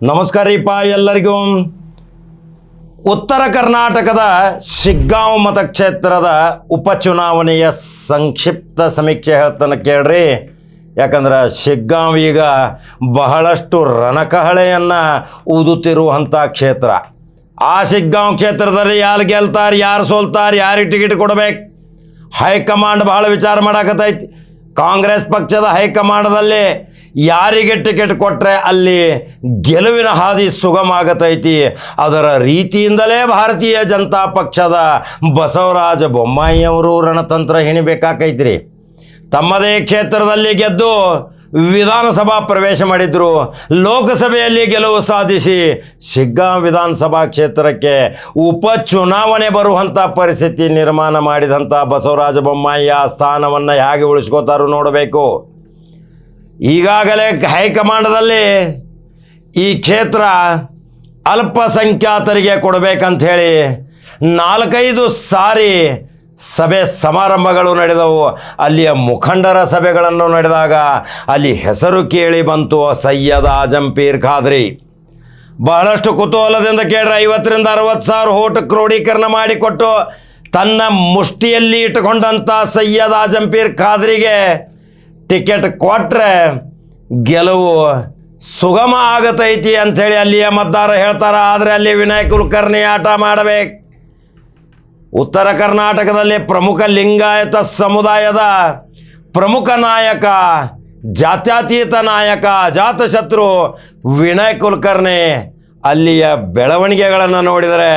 ನಮಸ್ಕಾರ ರೀಪ ಎಲ್ಲರಿಗೂ. ಉತ್ತರ ಕರ್ನಾಟಕದ ಶಿಗ್ಗಾಂವ್ ಮತಕ್ಷೇತ್ರದ ಉಪಚುನಾವಣೆಯ ಸಂಕ್ಷಿಪ್ತ ಸಮೀಕ್ಷೆ ಹೇಳ್ತಾನೆ ಕೇಳ್ರಿ. ಯಾಕಂದ್ರೆ ಶಿಗ್ಗಾಂವ್ ಈಗ ಬಹಳಷ್ಟು ರಣಕಹಳೆಯನ್ನು ಊದುತ್ತಿರುವಂಥ ಕ್ಷೇತ್ರ. ಆ ಶಿಗ್ಗಾಂವ್ ಕ್ಷೇತ್ರದಲ್ಲಿ ಯಾರು ಗೆಲ್ತಾರೆ, ಯಾರು ಸೋಲ್ತಾರೆ ಯಾರಿಗೆ ಟಿಕೆಟ್ ಕೊಡ್ಬೇಕು? ಹೈಕಮಾಂಡ್ ಬಹಳ ವಿಚಾರ ಮಾಡಕತ್ತೈತಿ ಕಾಂಗ್ರೆಸ್ ಪಕ್ಷದ ಹೈಕಮಾಂಡದಲ್ಲಿ ಯಾರಿಗೆ ಟಿಕೆಟ್ ಕೊಟ್ಟರೆ ಅಲ್ಲಿ ಗೆಲುವಿನ ಹಾದಿ ಸುಗಮ ಆಗತೈತಿ ಅದರ ರೀತಿಯಿಂದಲೇ ಭಾರತೀಯ ಜನತಾ ಪಕ್ಷದ ಬಸವರಾಜ ಬೊಮ್ಮಾಯಿಯವರು ರಣತಂತ್ರ ಹೆಣಿಬೇಕಾಕೈತ್ರಿ. ತಮ್ಮದೇ ಕ್ಷೇತ್ರದಲ್ಲಿ ಗೆದ್ದು ವಿಧಾನಸಭಾ ಪ್ರವೇಶ ಮಾಡಿದ್ರು. ಲೋಕಸಭೆಯಲ್ಲಿ ಗೆಲುವು ಸಾಧಿಸಿ ಶಿಗ್ಗಾಂ ವಿಧಾನಸಭಾ ಕ್ಷೇತ್ರಕ್ಕೆ ಉಪಚುನಾವಣೆ ಬರುವಂಥ ಪರಿಸ್ಥಿತಿ ನಿರ್ಮಾಣ ಮಾಡಿದಂಥ ಬಸವರಾಜ ಬೊಮ್ಮಾಯಿಯ ಸ್ಥಾನವನ್ನು ಹೇಗೆ ಉಳಿಸ್ಕೋತಾರೋ ನೋಡಬೇಕು. ಈಗಾಗಲೇ ಹೈಕಮಾಂಡದಲ್ಲಿ ಈ ಕ್ಷೇತ್ರ ಅಲ್ಪಸಂಖ್ಯಾತರಿಗೆ ಕೊಡಬೇಕಂತ ಹೇಳಿ ನಾಲ್ಕೈದು ಸಾರಿ ಸಭೆ ಸಮಾರಂಭಗಳು ನಡೆದವು. ಅಲ್ಲಿಯ ಮುಖಂಡರ ಸಭೆಗಳನ್ನು ನಡೆದಾಗ ಅಲ್ಲಿ ಹೆಸರು ಕೇಳಿ ಬಂತು ಸಯ್ಯದ್ ಆಜಂ ಪೀರ್ ಖಾದ್ರಿ. ಬಹಳಷ್ಟು ಕುತೂಹಲದಿಂದ ಕೇಳ್ರೆ, ಐವತ್ತರಿಂದ ಅರವತ್ತು ಸಾವಿರ ಓಟ್ ಕ್ರೋಢೀಕರಣ ಮಾಡಿಕೊಟ್ಟು ತನ್ನ ಮುಷ್ಟಿಯಲ್ಲಿ ಇಟ್ಟುಕೊಂಡಂಥ ಸಯ್ಯದ್ ಆಜಂ ಪೀರ್ ಖಾದ್ರಿಗೆ ಟಿಕೆಟ್ ಕೊಟ್ಟರೆ ಗೆಲುವು ಸುಗಮ ಆಗತೈತಿ ಅಂಥೇಳಿ ಅಲ್ಲಿಯ ಮತದಾರ ಹೇಳ್ತಾರ. ಆದರೆ ಅಲ್ಲಿ ವಿನಯ್ ಕುಲಕರ್ಣಿ ಆಟ ಮಾಡಬೇಕು. ಉತ್ತರ ಕರ್ನಾಟಕದಲ್ಲಿ ಪ್ರಮುಖ ಲಿಂಗಾಯತ ಸಮುದಾಯದ ಪ್ರಮುಖ ನಾಯಕ, ಜಾತ್ಯತೀತ ನಾಯಕ, ಅಜಾತಶತ್ರು ವಿನಯ್ ಕುಲಕರ್ಣಿ ಅಲ್ಲಿಯ ಬೆಳವಣಿಗೆಗಳನ್ನು ನೋಡಿದರೆ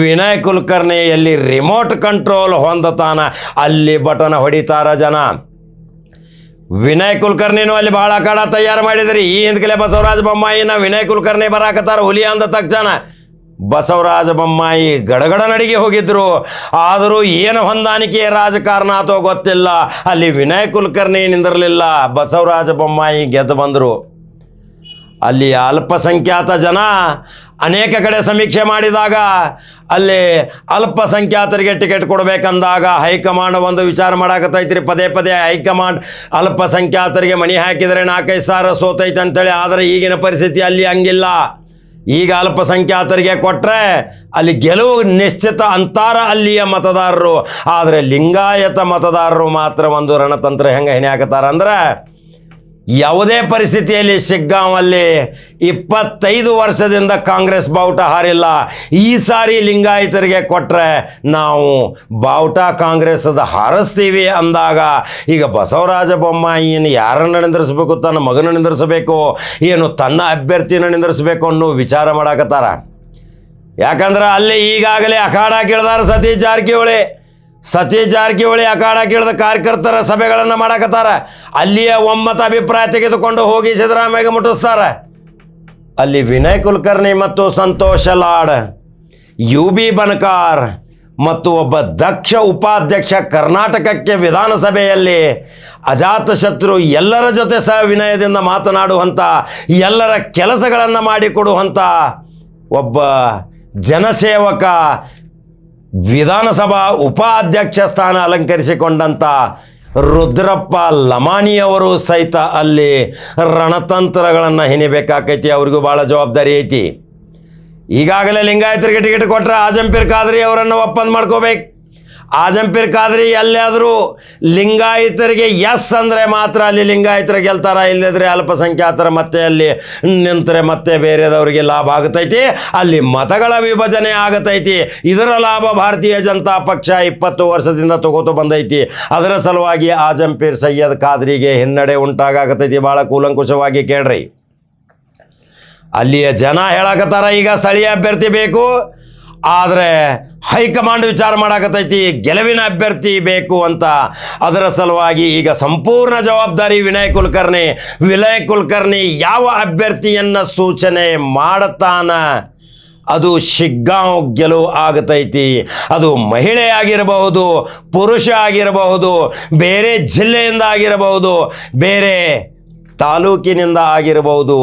ವಿನಯ್ ಕುಲಕರ್ಣಿ ಎಲ್ಲಿ ರಿಮೋಟ್ ಕಂಟ್ರೋಲ್ ಹೊಂದತಾನ, ಅಲ್ಲಿ ಬಟನ್ ಹೊಡಿತಾರ ಜನ. ವಿನಯ್ ಕುಲಕರ್ಣಿನೂ ಅಲ್ಲಿ ಬಹಳ ಅಖಾಡ ತಯಾರು ಮಾಡಿದ್ರಿ. ಈ ಹಿಂದ್ಕಲೆ ಬಸವರಾಜ ಬೊಮ್ಮಾಯಿನ ವಿನಯ್ ಕುಲಕರ್ಣಿ ಬರಾಕತ್ತಾರ ಹುಲಿ ಅಂದ ತಕ್ಷಣ. ಬಸವರಾಜ ಬೊಮ್ಮಾಯಿ ಗಡಗಡ ನಡಿಗೆ ಹೋಗಿದ್ರು. ಆದರೂ ಏನು ಹೊಂದಾಣಿಕೆ ರಾಜಕಾರಣ ಆತೋ ಗೊತ್ತಿಲ್ಲ. ಅಲ್ಲಿ ವಿನಯ್ ಕುಲಕರ್ಣಿ ನಿಂದಿರಲಿಲ್ಲ. ಬಸವರಾಜ ಬೊಮ್ಮಾಯಿ ಗೆದ್ದು ಬಂದರು. ಅಲ್ಲಿ ಅಲ್ಪಸಂಖ್ಯಾತ ಜನ ಅನೇಕ ಕಡೆ ಸಮೀಕ್ಷೆ ಮಾಡಿದಾಗ ಅಲ್ಲಿ ಅಲ್ಪಸಂಖ್ಯಾತರಿಗೆ ಟಿಕೆಟ್ ಕೊಡಬೇಕಂದಾಗ ಹೈಕಮಾಂಡ್ ಒಂದು ವಿಚಾರ ಮಾಡಾಕತ್ತೈತ್ರಿ. ಪದೇ ಪದೇ ಹೈಕಮಾಂಡ್ ಅಲ್ಪಸಂಖ್ಯಾತರಿಗೆ ಮಣಿ ಹಾಕಿದರೆ ನಾಲ್ಕೈದು ಸಾವಿರ ಸೋತೈತೆ ಅಂತೇಳಿ. ಆದರೆ ಈಗಿನ ಪರಿಸ್ಥಿತಿ ಅಲ್ಲಿ ಹಂಗಿಲ್ಲ. ಈಗ ಅಲ್ಪಸಂಖ್ಯಾತರಿಗೆ ಕೊಟ್ಟರೆ ಅಲ್ಲಿ ಗೆಲುವು ನಿಶ್ಚಿತ ಅಂತಾರ ಅಲ್ಲಿಯ ಮತದಾರರು. ಆದರೆ ಲಿಂಗಾಯತ ಮತದಾರರು ಮಾತ್ರ ಒಂದು ರಣತಂತ್ರ ಹೆಂಗೆ ಹೆಣೆ ಹಾಕತ್ತಾರ ಅಂದ್ರೆ ಯಾವುದೇ ಪರಿಸ್ಥಿತಿಯಲ್ಲಿ ಶಿಗ್ಗಾಂವಲ್ಲಿ ಇಪ್ಪತ್ತೈದು ವರ್ಷದಿಂದ ಕಾಂಗ್ರೆಸ್ ಬಾವುಟ ಹಾರಿಲ್ಲ. ಈ ಸಾರಿ ಲಿಂಗಾಯತರಿಗೆ ಕೊಟ್ಟರೆ ನಾವು ಬಾವುಟ ಕಾಂಗ್ರೆಸ್ದ ಹಾರಿಸ್ತೀವಿ ಅಂದಾಗ ಈಗ ಬಸವರಾಜ ಬೊಮ್ಮಾಯಿಯನ್ನು ಯಾರನ್ನು ನಿಂದಿರಿಸಬೇಕು, ತನ್ನ ಮಗನ ನಿಂದ್ರಿಸಬೇಕು, ಏನು ತನ್ನ ಅಭ್ಯರ್ಥಿನ ನಿಂದ್ರಿಸಬೇಕು ಅನ್ನೋ ವಿಚಾರ ಮಾಡಾಕತ್ತಾರ. ಯಾಕಂದ್ರೆ ಅಲ್ಲಿ ಈಗಾಗಲೇ ಅಖಾಡ ಕೇಳ್ದಾರ ಸತೀಶ್ ಜಾರಕಿಹೊಳಿ ಸತೀಶ್ ಜಾರಕಿಹೊಳಿ ಅಖಾಡ ಕೇಳಿದ ಕಾರ್ಯಕರ್ತರ ಸಭೆಗಳನ್ನು ಮಾಡಕತ್ತಾರ. ಅಲ್ಲಿಯ ಒಮ್ಮತ ಅಭಿಪ್ರಾಯ ತೆಗೆದುಕೊಂಡು ಹೋಗಿ ಸಿದ್ದರಾಮಯ್ಯ ಮುಟ್ಟಿಸ್ತಾರ. ಅಲ್ಲಿ ವಿನಯ್ ಕುಲಕರ್ಣಿ ಮತ್ತು ಸಂತೋಷ ಲಾಡ್, ಯು ಬಿ ಬನಕಾರ್ ಮತ್ತು ಒಬ್ಬ ದಕ್ಷ ಉಪಾಧ್ಯಕ್ಷ ಕರ್ನಾಟಕಕ್ಕೆ ವಿಧಾನಸಭೆಯಲ್ಲಿ ಅಜಾತಶತ್ರು ಎಲ್ಲರ ಜೊತೆ ಸಹ ವಿನಯದಿಂದ ಮಾತನಾಡುವಂಥ ಎಲ್ಲರ ಕೆಲಸಗಳನ್ನು ಮಾಡಿಕೊಡುವಂಥ ಒಬ್ಬ ಜನಸೇವಕ ವಿಧಾನಸಭಾ ಉಪಾಧ್ಯಕ್ಷ ಸ್ಥಾನ ಅಲಂಕರಿಸಿಕೊಂಡಂಥ ರುದ್ರಪ್ಪ ಲಮಾನಿಯವರು ಸಹಿತ ಅಲ್ಲಿ ರಣತಂತ್ರಗಳನ್ನು ಹೆಣಿಬೇಕಾಕೈತಿ. ಅವ್ರಿಗೂ ಭಾಳ ಜವಾಬ್ದಾರಿ ಐತಿ. ಈಗಾಗಲೇ ಲಿಂಗಾಯತರಿಗೆ ಟಿಕೆಟ್ ಕೊಟ್ಟರೆ ಆಜಂಪೀರ್ ಖಾದ್ರಿ ಅವರನ್ನು ಒಪ್ಪಂದ ಮಾಡ್ಕೋಬೇಕು. ಆಜಂಪೀರ್ ಕಾದ್ರಿ ಎಲ್ಲಾದರೂ ಲಿಂಗಾಯತರಿಗೆ ಎಸ್ ಅಂದರೆ ಮಾತ್ರ ಅಲ್ಲಿ ಲಿಂಗಾಯಿತರ ಗೆಲ್ತಾರ ಇಲ್ಲದಿದ್ರೆ ಅಲ್ಪಸಂಖ್ಯಾತರ ಮತ್ತೆ ಅಲ್ಲಿ ನಿಂತರೆ ಮತ್ತೆ ಬೇರೆದವರಿಗೆ ಲಾಭ ಆಗತೈತಿ. ಅಲ್ಲಿ ಮತಗಳ ವಿಭಜನೆ ಆಗತೈತಿ. ಇದರ ಲಾಭ ಭಾರತೀಯ ಜನತಾ ಪಕ್ಷ ಇಪ್ಪತ್ತು ವರ್ಷದಿಂದ ತಗೋತು ಬಂದೈತಿ. ಅದರ ಸಲುವಾಗಿ ಆಜಂಪೀರ್ ಸೈಯದ್ ಖಾದ್ರಿಗೆ ಹಿನ್ನಡೆ ಉಂಟಾಗತೈತಿ. ಭಾಳ ಕೂಲಂಕುಷವಾಗಿ ಕೇಳ್ರಿ. ಅಲ್ಲಿಯ ಜನ ಹೇಳಕತ್ತಾರ, ಈಗ ಸ್ಥಳೀಯ ಅಭ್ಯರ್ಥಿ ಬೇಕು. ಆದರೆ ಹೈಕಮಾಂಡ್ ವಿಚಾರ ಮಾಡಾಕತೈತಿ ಗೆಲುವಿನ ಅಭ್ಯರ್ಥಿ ಬೇಕು ಅಂತ. ಅದರ ಸಲುವಾಗಿ ಈಗ ಸಂಪೂರ್ಣ ಜವಾಬ್ದಾರಿ ವಿನಯ್ ಕುಲಕರ್ಣಿ. ವಿನಯ್ ಕುಲಕರ್ಣಿ ಯಾವ ಅಭ್ಯರ್ಥಿಯನ್ನು ಸೂಚನೆ ಮಾಡತಾನ? ಅದು ಶಿಗ್ಗಾಂವ್ ಗೆಲುವು ಆಗತೈತಿ. ಅದು ಮಹಿಳೆ ಆಗಿರಬಹುದು, ಪುರುಷ ಆಗಿರಬಹುದು, ಬೇರೆ ಜಿಲ್ಲೆಯಿಂದ ಆಗಿರಬಹುದು, ಬೇರೆ ತಾಲೂಕಿನಿಂದ ಆಗಿರಬಹುದು.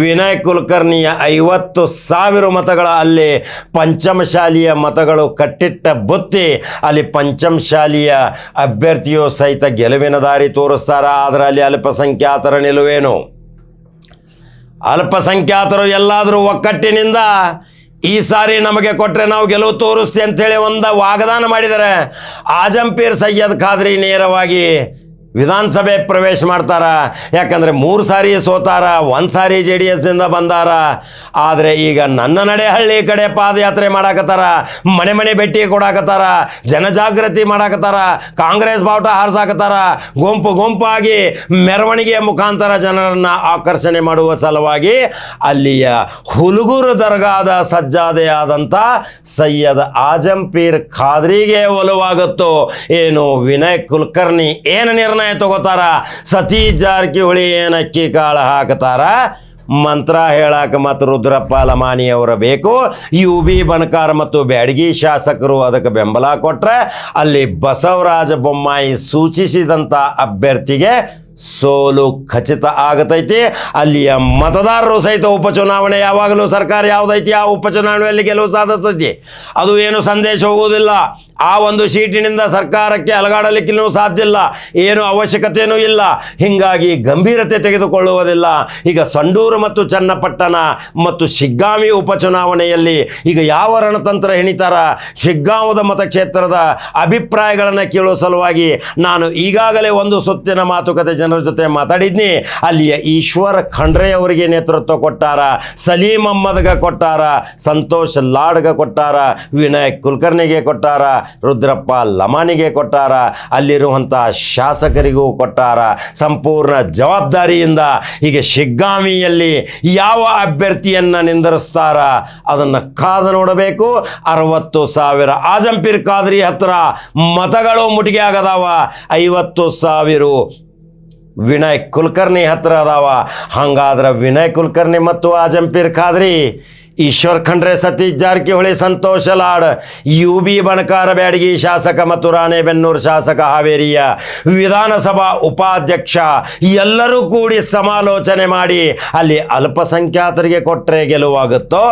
ವಿನಯ್ ಕುಲಕರ್ಣಿಯ ಐವತ್ತು ಸಾವಿರ ಮತಗಳ ಅಲ್ಲಿ ಪಂಚಮಶಾಲಿಯ ಮತಗಳು ಕಟ್ಟಿಟ್ಟ ಬುತ್ತಿ. ಅಲ್ಲಿ ಪಂಚಮಶಾಲಿಯ ಅಭ್ಯರ್ಥಿಯು ಸಹಿತ ಗೆಲುವಿನ ದಾರಿ ತೋರಿಸ್ತಾರ. ಆದರೆ ಅಲ್ಲಿ ಅಲ್ಪಸಂಖ್ಯಾತರ ನಿಲುವೇನು? ಅಲ್ಪಸಂಖ್ಯಾತರು ಎಲ್ಲಾದರೂ ಒಕ್ಕಟ್ಟಿನಿಂದ ಈ ಸಾರಿ ನಮಗೆ ಕೊಟ್ಟರೆ ನಾವು ಗೆಲುವು ತೋರಿಸ್ತೀವಿ ಅಂತೇಳಿ ಒಂದು ವಾಗ್ದಾನ ಮಾಡಿದರೆ ಆಜಂಪೀರ್ ಸೈಯದ್ ಖಾದ್ರಿ ನೇರವಾಗಿ ವಿಧಾನಸಭೆ ಪ್ರವೇಶ ಮಾಡ್ತಾರ? ಯಾಕಂದರೆ ಮೂರು ಸಾರಿ ಸೋತಾರ, ಒಂದು ಸಾರಿ ಜೆ ಡಿ ಎಸ್ದಿಂದ ಬಂದಾರ? ಆದರೆ ಈಗ ನನ್ನ ನಡೆ ಹಳ್ಳಿ ಕಡೆ ಪಾದಯಾತ್ರೆ ಮಾಡಾಕತ್ತಾರ? ಮನೆ ಮನೆ ಭೇಟಿ ಕೊಡಾಕತ್ತಾರ? ಜನಜಾಗೃತಿ ಮಾಡಾಕತ್ತಾರ? ಕಾಂಗ್ರೆಸ್ ಬಾವುಟ ಹಾರಿಸಾಕತ್ತಾರ? ಗುಂಪು ಗುಂಪಾಗಿ ಮೆರವಣಿಗೆಯ ಮುಖಾಂತರ ಜನರನ್ನು ಆಕರ್ಷಣೆ ಮಾಡುವ ಸಲುವಾಗಿ ಅಲ್ಲಿಯ ಹುಲುಗುರು ದರ್ಗಾದ ಸಜ್ಜಾದೆಯಾದಂಥ ಸೈಯದ್ ಆಜಂಪೀರ್ ಖಾದ್ರಿಗೆ ಒಲುವಾಗುತ್ತೋ. ಏನು ವಿನಯ್ ಕುಲಕರ್ಣಿ, ಏನು ನಿರ್ಣಯ? ತಗೋತಾರ. ಸತೀ ಜಾರಕಿಹೊಳಿ ಏನು ಅಕ್ಕಿ ಕಾಳು ಹಾಕ್ತಾರ? ಮಂತ್ರ ಹೇಳಾಕ ಮತ್ತು ರುದ್ರಪ್ಪ ಲಮಾನಿ ಅವರ ಬೇಕು. ಯು ಬಿ ಬಣಕಾರ್ ಮತ್ತು ಬ್ಯಾಡಗಿ ಶಾಸಕರು ಅದಕ್ಕೆ ಬೆಂಬಲ ಕೊಟ್ಟರೆ ಅಲ್ಲಿ ಬಸವರಾಜ ಬೊಮ್ಮಾಯಿ ಸೂಚಿಸಿದಂಥ ಅಭ್ಯರ್ಥಿಗೆ ಸೋಲು ಖಚಿತ ಆಗತೈತಿ. ಅಲ್ಲಿಯ ಮತದಾರರು ಸಹಿತ ಉಪಚುನಾವಣೆ ಯಾವಾಗಲೂ ಸರ್ಕಾರ ಯಾವುದೈತಿ? ಆ ಉಪಚುನಾವಣೆಯಲ್ಲಿ ಗೆಲುವು ಸಾಧಿಸ್ತೈತಿ ಅದು ಏನು ಸಂದೇಶ ಹೋಗುವುದಿಲ್ಲ. ಆ ಒಂದು ಸೀಟಿನಿಂದ ಸರ್ಕಾರಕ್ಕೆ ಅಲಗಾಡಲಿಕ್ಕೂ ಸಾಧ್ಯ ಇಲ್ಲ. ಏನು ಅವಶ್ಯಕತೆಯೂ ಇಲ್ಲ. ಹೀಗಾಗಿ ಗಂಭೀರತೆ ತೆಗೆದುಕೊಳ್ಳುವುದಿಲ್ಲ. ಈಗ ಸಂಡೂರು ಮತ್ತು ಚನ್ನಪಟ್ಟಣ ಮತ್ತು ಶಿಗ್ಗಾಮಿ ಉಪಚುನಾವಣೆಯಲ್ಲಿ ಈಗ ಯಾವ ರಣತಂತ್ರ ಹೆಣಿತಾರ, ಶಿಗ್ಗಾಂವದ ಮತಕ್ಷೇತ್ರದ ಅಭಿಪ್ರಾಯಗಳನ್ನು ಕೇಳುವ ಸಲುವಾಗಿ ನಾನು ಈಗಾಗಲೇ ಒಂದು ಸುತ್ತಿನ ಮಾತುಕತೆ ಜನರ ಜೊತೆ ಮಾತಾಡಿದ್ನಿ. ಅಲ್ಲಿಯ ಈಶ್ವರ ಖಂಡ್ರೆ ಅವರಿಗೆ ನೇತೃತ್ವ ಕೊಟ್ಟಾರ, ಸಲೀಂ ಅಹ್ಮದ್ಗ ಕೊಟ್ಟಾರ, ಸಂತೋಷ್ ಲಾಡ್ಗ ಕೊಟ್ಟಾರ ವಿನಾಯಕ್ ಕುಲಕರ್ಣಿಗೆ ಕೊಟ್ಟಾರ ರುದ್ರಪ್ಪ ಲಮಾನಿಗೆ ಕೊಟ್ಟಾರ ಅಲ್ಲಿರುವಂಥ ಶಾಸಕರಿಗೂ ಕೊಟ್ಟಾರ ಸಂಪೂರ್ಣ ಜವಾಬ್ದಾರಿಯಿಂದ ಹೀಗೆ ಶಿಗ್ಗಾಮಿಯಲ್ಲಿ ಯಾವ ಅಭ್ಯರ್ಥಿಯನ್ನು ನಿಂದರಿಸ್ತಾರ ಅದನ್ನು ಕಾದ ನೋಡಬೇಕು. ಅರವತ್ತು ಸಾವಿರ ಆಜಂಪಿರ್ ಖಾದ್ರಿ ಹತ್ರ ಮತಗಳು ಮುಟಿಗೆ ಆಗದಾವ. ಐವತ್ತು ಸಾವಿರ ವಿನಯ್ ಕುಲಕರ್ಣಿ ಹತ್ರ ಅದಾವ. ಹಂಗಾದ್ರೆ ವಿನಯ್ ಕುಲಕರ್ಣಿ ಮತ್ತು ಆಜಂಪೀರ್ ಖಾದ್ರಿ ಈಶ್ವರ್ ಖಂಡ್ರೆ, ಸತೀಶ್ ಜಾರಕಿಹೊಳಿ, ಸಂತೋಷ ಲಾಡ್, ಯು ಬಿ ಬಣಕಾರ ಬ್ಯಾಡಗಿ ಶಾಸಕ ಮತ್ತು ರಾಣೆಬೆನ್ನೂರು ಶಾಸಕ ಹಾವೇರಿಯ ವಿಧಾನಸಭಾ ಉಪಾಧ್ಯಕ್ಷ, ಎಲ್ಲರೂ ಕೂಡಿ ಸಮಾಲೋಚನೆ ಮಾಡಿ ಅಲ್ಲಿ ಅಲ್ಪಸಂಖ್ಯಾತರಿಗೆ ಕೊಟ್ಟರೆ ಗೆಲುವಾಗುತ್ತೋ?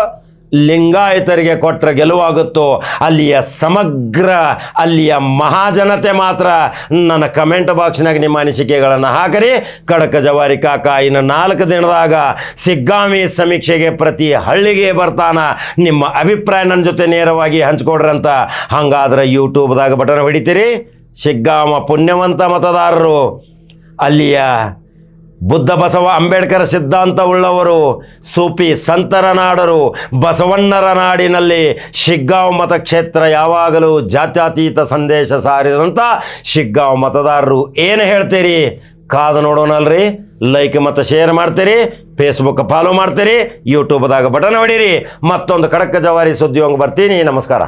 ಲಿಂಗಾಯತರಿಗೆ ಕೊಟ್ಟರೆ ಗೆಲುವಾಗುತ್ತೋ, ಅಲ್ಲಿಯ ಸಮಗ್ರ, ಅಲ್ಲಿಯ ಮಹಾಜನತೆ ಮಾತ್ರ ನನ್ನ ಕಮೆಂಟ್ ಬಾಕ್ಸ್ನಾಗ ನಿಮ್ಮ ಅನಿಸಿಕೆಗಳನ್ನು ಹಾಕರಿ. ಕಡಕ ಜವಾರಿ ಕಾಕ ಇನ್ನು ನಾಲ್ಕು ದಿನದಾಗ ಸಿಗ್ಗಾಮಿ ಸಮೀಕ್ಷೆಗೆ ಪ್ರತಿ ಹಳ್ಳಿಗೆ ಬರ್ತಾನ. ನಿಮ್ಮ ಅಭಿಪ್ರಾಯ ನನ್ನ ಜೊತೆ ನೇರವಾಗಿ ಹಂಚ್ಕೊಡ್ರಂತ. ಹಂಗಾದ್ರೆ ಯೂಟ್ಯೂಬ್ದಾಗ ಬಟನ್ ಹೊಡಿತೀರಿ. ಸಿಗ್ಗಾಮ ಪುಣ್ಯವಂತ ಮತದಾರರು, ಅಲ್ಲಿಯ ಬುದ್ಧ ಬಸವ ಅಂಬೇಡ್ಕರ್ ಸಿದ್ಧಾಂತ ಉಳ್ಳವರು ಸೂಫಿ ಸಂತರ ನಾಡರು ಬಸವಣ್ಣರ ನಾಡಿನಲ್ಲಿ ಶಿಗ್ಗಾಂವ್ ಮತಕ್ಷೇತ್ರ ಯಾವಾಗಲೂ ಜಾತ್ಯತೀತ ಸಂದೇಶ ಸಾರಿದಂಥ ಶಿಗ್ಗಾಂವ್ ಮತದಾರರು ಏನು ಹೇಳ್ತೀರಿ? ಕಾದು ನೋಡೋಣಲ್ರಿ ಲೈಕ್ ಮತ್ತು ಶೇರ್ ಮಾಡ್ತೀರಿ ಫೇಸ್ಬುಕ್ ಫಾಲೋ ಮಾಡ್ತೀರಿ ಯೂಟ್ಯೂಬ್ದಾಗ ಬಟನ್ ಹೊಡೀರಿ ಮತ್ತೊಂದು ಖಡಕ್ ಜವಾರಿ ಸುದ್ದಿ ಬರ್ತೀನಿ, ನಮಸ್ಕಾರ.